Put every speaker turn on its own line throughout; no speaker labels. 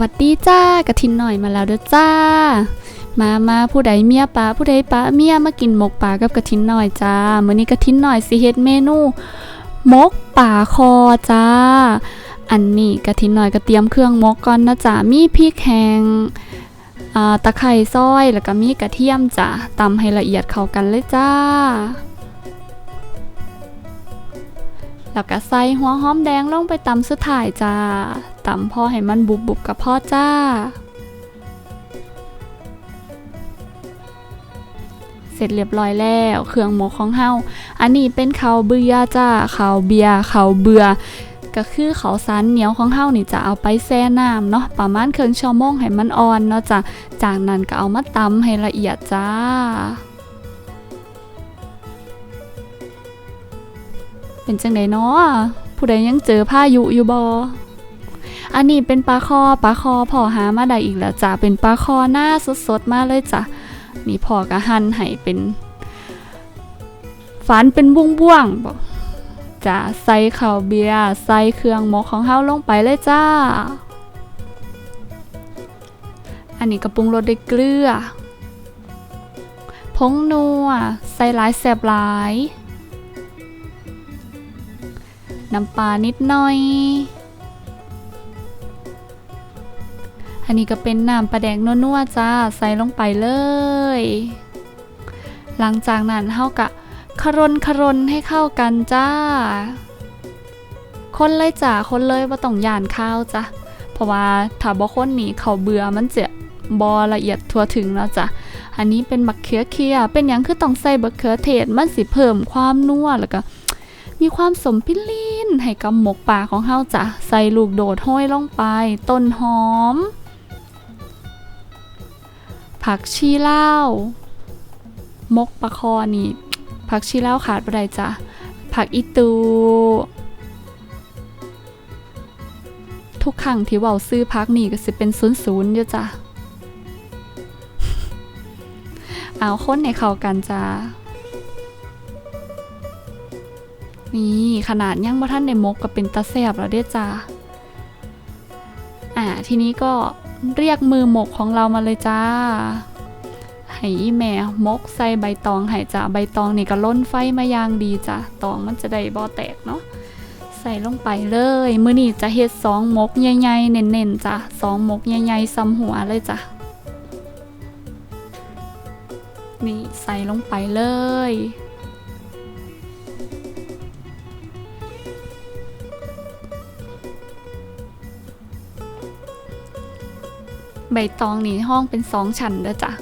วัสดีจ้ากระทินหน่อยมาแล้วเด้อจ้า มามาผู้ใดเมียปลาผู้ใดปลาเมียมากินหมกปลากับกระทินหน่อยจ้ามื้อนี้กระทินหน่อยสิเฮ็ดเมนูหมกปลาคอจ้า อันนี้กระทินหน่อยก็เตรียมเครื่องหมกก่อนนะจ้ามีพริกแห้งตะไคร้ซอยแล้วก็มีกระเทียมจ้าตำให้ละเอียดเข้ากันเลยจ้า แล้วก็ใส่หัวหอมแดงลงไปตำสุดท้ายจ้าตำพอให้มันบุบบุบๆกับพ่อจ้า เสร็จเรียบร้อยแล้วเครื่องหมกของเฮาอันนี้เป็นข้าวเบื่อจ้าข้าวเบียข้าวเบือก็คือข้าวสารเหนียวของเฮานี่จะเอาไปแช่น้ำเนาะประมาณครึ่งชั่วโมงให้มันอ่อนเนาะจ้ะจากนั้นก็เอามาตำให้ละเอียดจ้า เป็นจังไดเนาะผู้ใดยังเจอพายุอยู่บออันนี้เป็นปลาคอปลาคอพอหามาได้อีกแล้วจ้ะเป็นปลาคอหน้าสดๆมาเลยจ้ะนี่พอกะหั่นให้เป็นฝันเป็นบุ้งบ่วงๆบอกจะใส่ข้าวเบียร์ใส่เครื่องหมกของเฮาลงไปเลยจ้า อันนี้กระปรุงรสด้วยเกลือ ผงนัว ใส่หลายแสบหลาย น้ำปลานิดหน่อย อันนี้ก็เป็นน้ำปลาแดงนัวๆจ้า ใส่ลงไปเลย หลังจากนั้นเฮากะคารนคารนให้เข้ากันจ้า คนเลยจ้าคนเลยว่าต้องย่านข้าวจ้ะ เพราะว่าถ้าบ่คนนี่เขาเบื่อมันเจะบอละเอียดทั่วถึงแล้วจ้ะ อันนี้เป็นบักเขือเคีย เป็นหยังคือต้องใส่บักเขือเทศมันสิเพิ่มความนัวแล้วก็ มีความสมพิลินให้กับหมกป่าของเฮาจ้ะใส่ลูกโดดห้อยลงไป ต้นหอม ผักชีเลามกปลาคอนี่ผักชีเลาขาดบ่ได้จ้ะผักอีตูทุกครั้งที่เว้าซื้อพักนี่ก็สิเป็นศูนย์ศูนย์อยู่จ้ะ เอาคนในเขากันจ้า นี่ขนาดยังบ่ท่านในมกก็เป็นตาแซบแล้วเด้จ้าอ่าทีนี้ก็เรียกมือหมกของเรามาเลยจ้าให้อีแม่มกใส่ใบตองให้จ้าใบตองนี่ก็ล้นไฟมาอย่างดีจ้ะตองมันจะได้บ่แตกเนาะใส่ลงไปเลยมื้อนี้จะเฮ็ดสองมกใหญ่ๆเน้นๆจ้ะสองมกใหญ่ๆซ้ำหัวเลยจ้ะนี่ใส่ลงไปเลย ใบตองนี่ห้องเป็นสองชั้นเด้อจ้ะ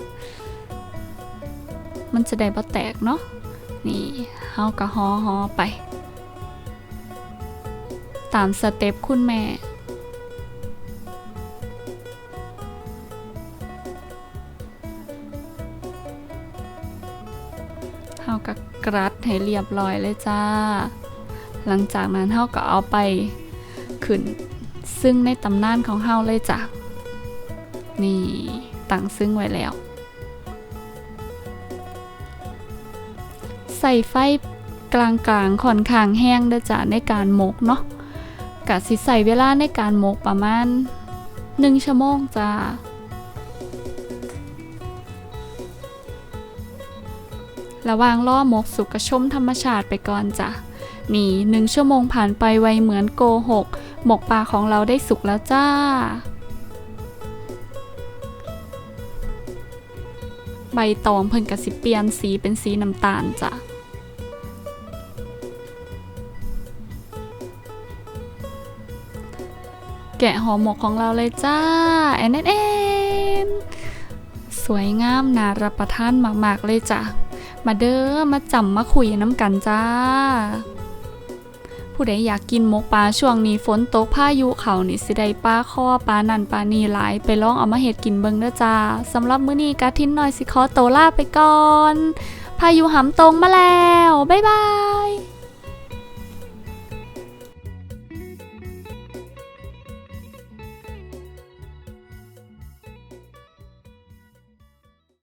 มันจะได้บ่แตกเนาะ นี่เฮาก็ห่อหอไป ตามสเต็ปคุณแม่เฮาก็กรัดให้เรียบร้อยเลยจ้า หลังจากนั้นเฮาก็เอาไปขึ้นซึ่งในตำนานของเฮาเลยจ้ะ นี่ตั้งซึ่งไว้แล้ว ใส่ไฟกลางๆค่อนข้างแห้งด้จ้ะในการหมกเนาะกะสิใส่เวลาในการหมกประมาณ1ชั่วโมงจ้าระว่างล่อหมกสุกกระชมธรรมชาติไปก่อนจ้ะนี่หนึ่งชั่วโมงผ่านไปไวเหมือนโกหก หมกปลาของเราได้สุกแล้วจ้า ใบตองเพิ่นกระสิเปลี่ยนสีเป็นสีน้ำตาลจ้ะแกะห่อหมกของเราเลยจ้าแอนแอนแอนสวยงามน่ารับประทานมาก ๆ เลยจ้ะ มาเด้อมาจำมาคุยน้ำกันจ้า ผู้ใดอยากกินหมกปลาช่วงนี้ฝนตกพายุเขานี่สิได้ปลาข้อปลานั่นปลานี่หลาย ไปลองเอามาเห็ดกินเบิ่งเด้อจ้าสำหรับมื้อนี้กะทิ้นหน่อยสิขอโตวลาไปก่อน พายุหำตรงมาแล้ว บ๊ายบาย